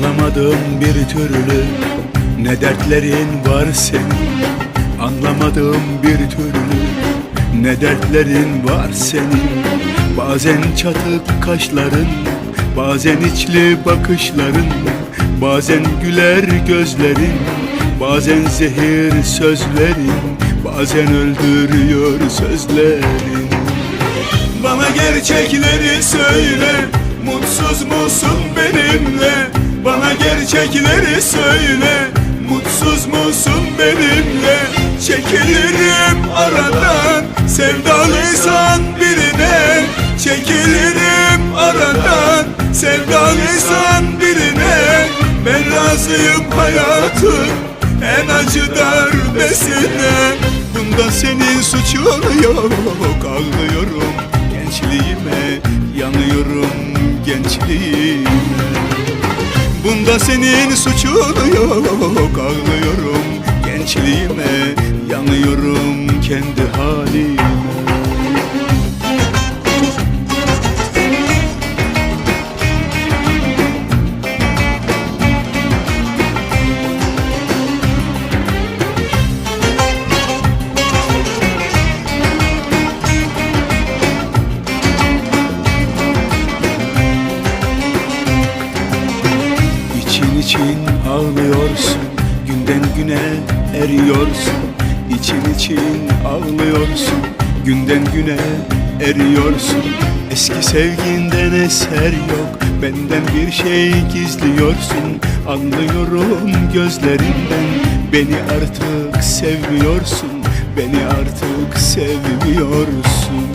Anlamadım bir türlü ne dertlerin var senin. Anlamadım bir türlü ne dertlerin var senin. Bazen çatık kaşların Bazen içli bakışların Bazen güler gözlerin Bazen zehir sözlerin Bazen öldürüyor sözlerin. Bana gerçekleri söyle Mutsuz musun benimle Bana gerçekleri söyle. Mutsuz musun benimle? Çekilirim aradan. Sevdalıysan birine. Çekilirim aradan. Sevdalıysan birine. Ben razıyım hayatın En acı darbesine. Bunda senin suçun yok. Ağlıyorum gençliğime. Yanıyorum gençliğime Bunda senin suçun yok Ağlıyorum. Gençliğime Yanıyorum kendi halime İçin ağlıyorsun. Günden güne eriyorsun. İçin için ağlıyorsun. Günden güne eriyorsun. Eski sevginden eser yok. Benden bir şey gizliyorsun. Anlıyorum gözlerinden. Beni artık sevmiyorsun. Beni artık sevmiyorsun.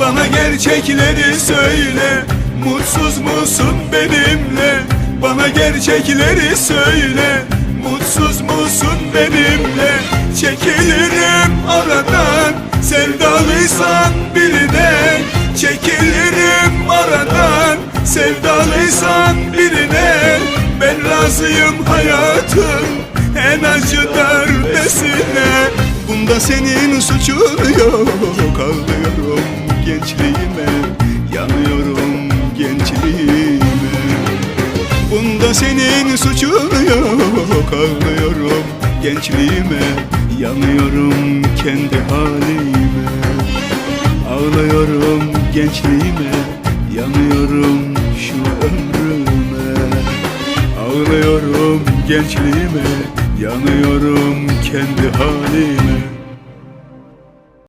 Bana gerçekleri söyle. Mutsuz musun benimle Bana gerçekleri söyle. Mutsuz musun benimle? Çekilirim aradan. Sevdalıysan birine. Çekilirim aradan. Sevdalıysan birine. Ben razıyım hayatın En acı darbesine. Bunda senin suçun yok. Ağlıyorum gençliğime. Yanıyorum suçun yok Ağlıyorum. Gençliğime Yanıyorum kendi halime. Ağlıyorum gençliğime Yanıyorum şu ömrüme. Ağlıyorum gençliğime Yanıyorum kendi halime